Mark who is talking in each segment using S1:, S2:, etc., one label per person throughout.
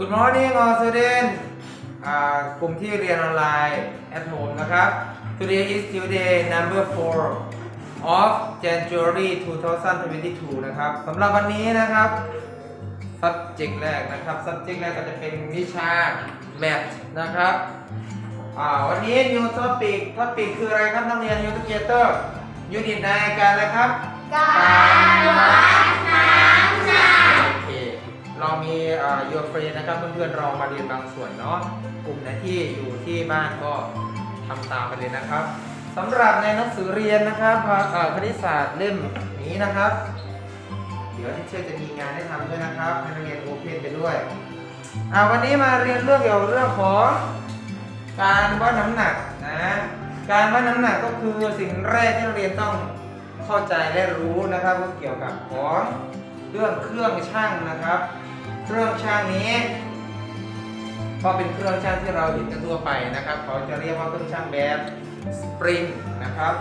S1: Good morning all students กลุ่มที่เรียนออนไลน์ at home นะครับ Today is Tuesday number 4 of January 2022 นะครับสำหรับวันนี้นะครับ subject แรกนะครับ subject แรกก็จะเป็นวิชา math นะครับอ่าวันนี้ new topic topic คืออะไรครับนักเรียน new together unit ในการอะไรครับ
S2: การ
S1: เรามีเอ่อ your friend นะครับเพื่อนๆเรามาเรียนบางส่วนเนาะกลุ่มไหนที่อยู่ที่บ้านก็ทำตามไปเลยนะครับสำหรับในหนังสือเรียนนะครับคณิตศาสตร์เล่มนี้นะครับ เดี๋ยวที่เชื่อจะมีงานให้ทำด้วยนะครับให้นักเรียนโอเพนไปด้วยอ่าวันนี้มาเรียนเรื่องเกี่ยวกับเรื่องของการวัดน้ำหนักนะการวัดน้ำหนักก็คือสิ่งแรกที่นักเรียนต้องเข้าใจและรู้นะครับเกี่ยวกับของเรื่องเครื่องช่างนะครับ เครื่องช่างนี้ ก็เป็นเครื่องช่างที่เราเห็นกันทั่วไปนะครับเขาจะเรียกว่าเครื่องช่างแบบสปริงนะครับ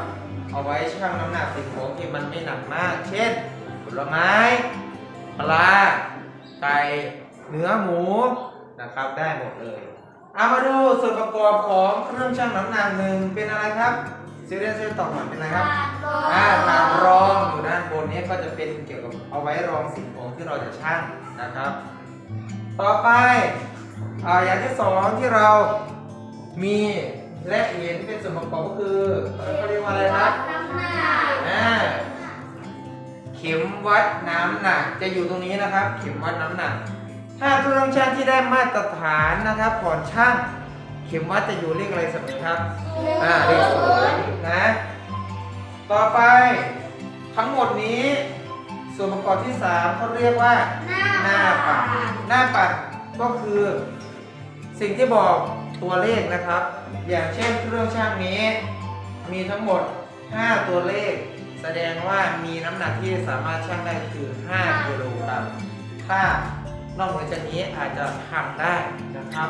S1: เอาไว้ชั่งน้ำหนักสิ่งของที่มันไม่หนักมาก เช่น ผลไม้ ปลา ไก่เนื้อหมูนะครับได้หมดเลยเอามาดูส่วนประกอบของเครื่องชั่งน้ำหนักหนึ่งเป็นอะไรครับซีเรียสเซีตอบหน่อยเป็นอะไรครับอ่าถาดรองอยู่ด้านบนนี้ก็จะเป็นเกี่ยวกับเอาไว้รองสิ่งของที่เราจะชั่งนะครับ ต่อไปอ่าอย่างที่สองที่เรามีและเห็นเป็นส่วนประกอบก็คือเขาเรียกว่าอะไรครับ
S2: น้ำหนัก
S1: อ่าเข็มวัดน้ำหนักจะอยู่ตรงนี้นะครับ เข็มวัดน้ำหนัก ถ้าเครื่องช่างที่ได้มาตรฐานนะครับก่อนช่าง เข็มวัดจะอยู่เลขอะไรสักครับอ่าเลขศูนย์นะ ต่อไปทั้งหมดนี้ ส่วนประกอบที่3เขาเรียกว่า หน้าปัด หน้าปัดก็คือ สิ่งที่บอกตัวเลขนะครับ อย่างเช่นเครื่องช่างนี้ มีทั้งหมด 5 ตัวเลข แสดงว่ามีน้ำหนักที่สามารถชั่งได้คือ 5กิโลกรัมถ้านอกเหนือจากนี้อาจจะทำได้นะครับ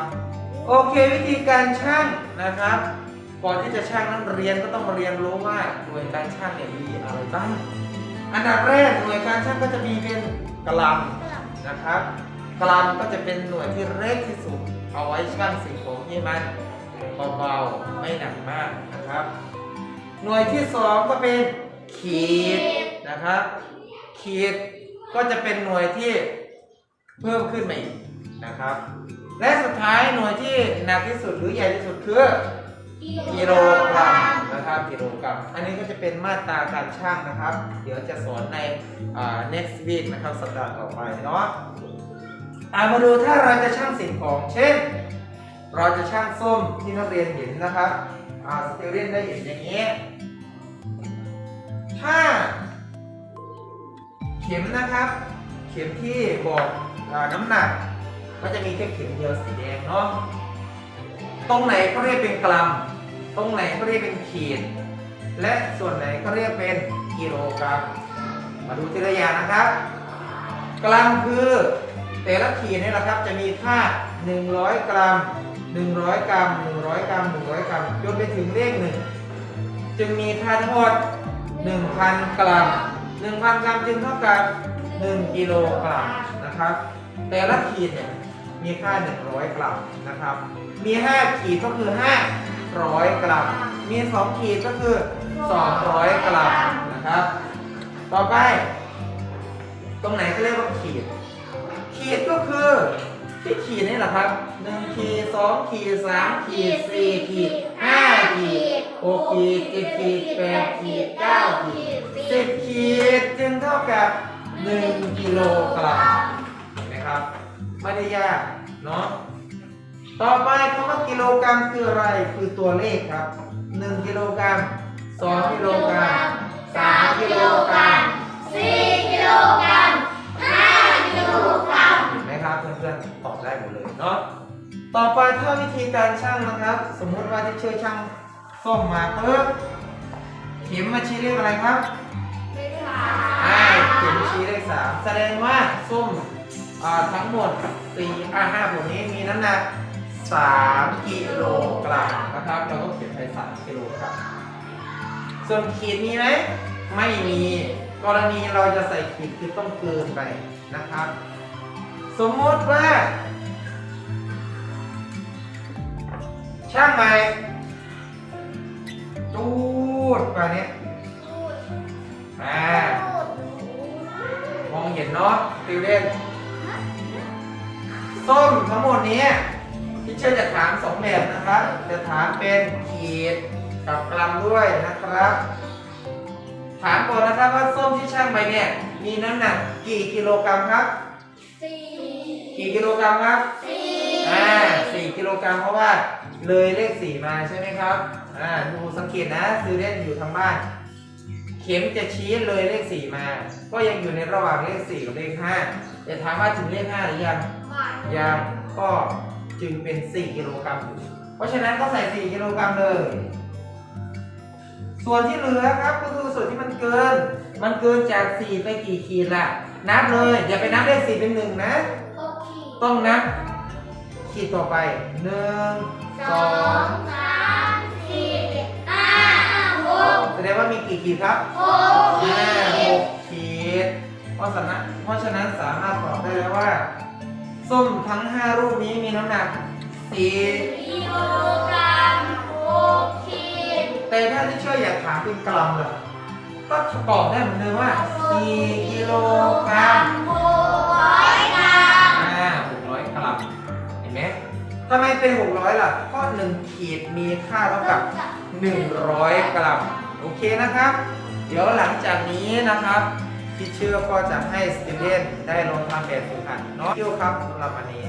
S1: โอเควิธีการชั่งนะครับ ก่อนที่จะชั่งนักเรียนก็ต้องมาเรียนรู้ว่าหน่วยการชั่งเนี่ยมีอะไรบ้าง อันดับแรกหน่วยการชั่งก็จะมีเป็นกรัมนะครับกรัมก็จะเป็นหน่วยที่เล็กที่สุด เอาไว้ชั่งสิ่งของที่มันเบาๆไม่หนักมากนะครับ หน่วยที่สองก็เป็นขีดนะครับ ขีดก็จะเป็นหน่วยที่เพิ่มขึ้นมาอีกนะครับ และสุดท้ายหน่วยที่หนักที่สุดหรือใหญ่ที่สุดคือ กิโลกรัมนะครับกิโลกรัม อันนี้ก็จะเป็นมาตราการชั่งนะครับ เดี๋ยวจะสอนใน next week นะครับสัปดาห์ต่อไปเนาะอามาดูถ้าเราจะชั่งสิ่งของ เช่น เราจะชั่งส้มที่นักเรียนเห็นนะครับสติเรียนได้เห็นอย่างนี้ถ้าเข็มนะครับ เข็มที่บอกอน้ำหนัก ก็จะมีแค่เข็มเดียวสีแดงเนาะตรงไหนเขาเรียกเป็นกรัม ตรงไหนเขาเรียกเป็นขีด และส่วนไหนเขาเรียกเป็นกิโลกรัม มาดูทีละอย่างนะครับ กรัมคือแต่ละขีดนี่แหละครับจะมีค่า 100 กรัม 100 กรัม 100 กรัม 100 กรัมจนไปถึงเลขหนึ่งจึงมีค่าทั้งหมด 1,000 กรัม 1,000 กรัมจึงเท่ากับ 1 กิโลกรัมนะครับ แต่ละขีดเนี่ยมีค่า 100 กรัมนะครับ มี 5 ขีดก็คือ 500 กรัม มี 2 ขีดก็คือ 200 กรัมนะครับ ต่อไป ตรงไหนก็เรียกว่าขีด ขีดก็คือที่ขีดนี่แหละครับ 1 ขีด 2 ขีด 3 ขีด 4 ขีด 5 ขีด 6 ขีด 7 ขีด 8 ขีด 9 ขีด 10 ขีด จึงเท่ากับ 1 กิโลกรัมเห็นไหมครับ ไม่ได้ยากเนาะ ต่อไปคำว่ากิโลกรัมคืออะไร คือตัวเลขครับ 1กิโลกรัม2กิโลกรัม3กิโลกรัม
S2: สี่กิโลกรัมห้ากิโลกรัม
S1: เห็นไหมครับเพื่อนๆตอบได้หมดเลยเนาะ ต่อไปถ้าวิธีการช่างนะครับ สมมุติว่าที่เชื่อช่างส้มมาปุ๊บเข็มมาชี้เลขอะไรครับอ่าเข็มชี้เลขสามแสดงว่าส้มอ่าทั้งหมดสี่อ่าห้าผลนี้มีน้ำหนัก สามกิโลกรัมนะครับ เราก็เขียนไปสามกิโลกรัมส่วนขีดมีไหมไม่มี กรณีเราจะใส่ขีดคือต้องเกินไปนะครับ สมมติว่า ช่างใหม่จูดไปเนี้ยอ่ามองเห็นเนาะติวเล่นส้มทั้งหมดนี้ ที่เชื่อจะถามสองแบบนะครับ จะถามเป็นขีดกับกรัมด้วยนะครับ ถามก่อนนะครับว่าส้มที่ช่างไปเนี่ย มีน้ำหนักกี่กิโลกรัมครับ
S2: สี่
S1: กี่กิโลกรัมครับ
S2: สี่
S1: อ่าสี่กิโลกรัมเพราะว่าเลยเลขสี่มาใช่ไหมครับ อ่า ดูสังเกตนะซื้อเล่นอยู่ทางบ้าน เข็มจะชี้เลยเลขสี่มา ก็ยังอยู่ในระหว่างเลขสี่กับเลขห้าจะถามว่าถึงเลขห้าหรือยัง
S2: บาท
S1: ยังก็ จึงเป็นสี่กิโลกรัมอยู่เพราะฉะนั้นก็ใส่สี่กิโลกรัมเลย ส่วนที่เหลือครับก็คือส่วนที่มันเกิน มันเกินจากสี่ไปกี่ขีดล่ะ นับเลย อย่าไปนับเลขสี่เป็นหนึ่งนะ
S2: หกขีด
S1: ต้องนับ ขีดต่อไปหนึ่ง
S2: ส
S1: ส
S2: อ
S1: อง
S2: งสามสี่ห้าหก
S1: แสดงว่ามีกี่ขีดครับ
S2: หกขี
S1: ห้าห
S2: ด
S1: กขีด เพราะฉะนั้นเพราะฉะนั้นสามารถตอบได้แล้วว่า ส้มทั้ง 5 รูปนี้มีน้ำหนักสี่
S2: กิโลกรัมหกขีด
S1: แต่ถ้าที่ช่วยอยากถามเป็นกรัมเลยก็ตอบได้เหมือนเดิมว่า4กิโลกรัม
S2: หกร้อยกรัม
S1: อ่า600กรัมเห็นไหมทำไมเป็น600ล่ะเพราะ1ขีดมีค่าเท่ากับ100กรัมโอเคนะครับ เดี๋ยวหลังจากนี้นะครับ ที่เชื่อก็จะให้สติเดนได้ลงทำแบบฝึกหัดเนาะเที่ยวครับสำหรับวันนี้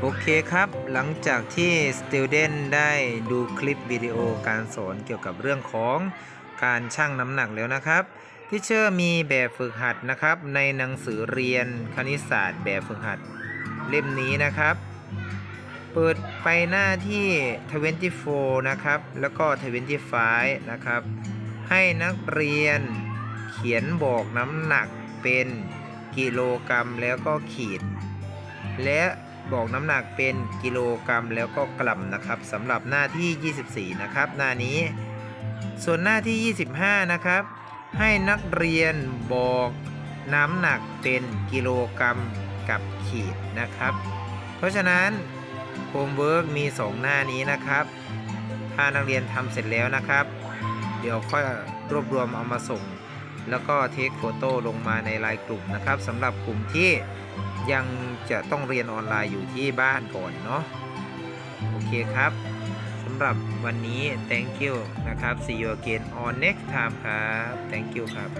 S1: โอเคครับ หลังจากที่ Student ได้ดูคลิปวิดีโอการสอนเกี่ยวกับเรื่องของการชั่งน้ำหนักแล้วนะครับที่เชื่อมีแบบฝึกหัดนะครับ ในหนังสือเรียนคณิตศาสตร์แบบฝึกหัดเล่มนี้นะครับ เปิดไปหน้าที่ 24 นะครับ แล้วก็ 25 นะครับ ให้นักเรียน ขียนบอกน้ำหนักเป็นกิโลกรัมแล้วก็ขีด และบอกน้ำหนักเป็นกิโลกรัมแล้วก็กรัมนะครับสำหรับหน้าที่ 24 นะครับ หน้านี้ ส่วนหน้าที่ 25 นะครับ ให้นักเรียนบอกน้ำหนักเป็นกิโลกรัมกับขีดนะครับ เพราะฉะนั้นโฮมเวิร์กมี 2 หน้านี้นะครับ ถ้านักเรียนทำเสร็จแล้วนะครับ เดี๋ยวค่อยรวบรวมเอามาส่ง แล้วก็เทคโฟโต้ลงมาในไลน์กลุ่มนะครับสำหรับกลุ่มที่ยังจะต้องเรียนออนไลน์อยู่ที่บ้านก่อนเนาะโอเคครับสำหรับวันนี้ thank you นะครับ see you again on next time ครับ thank you ครับ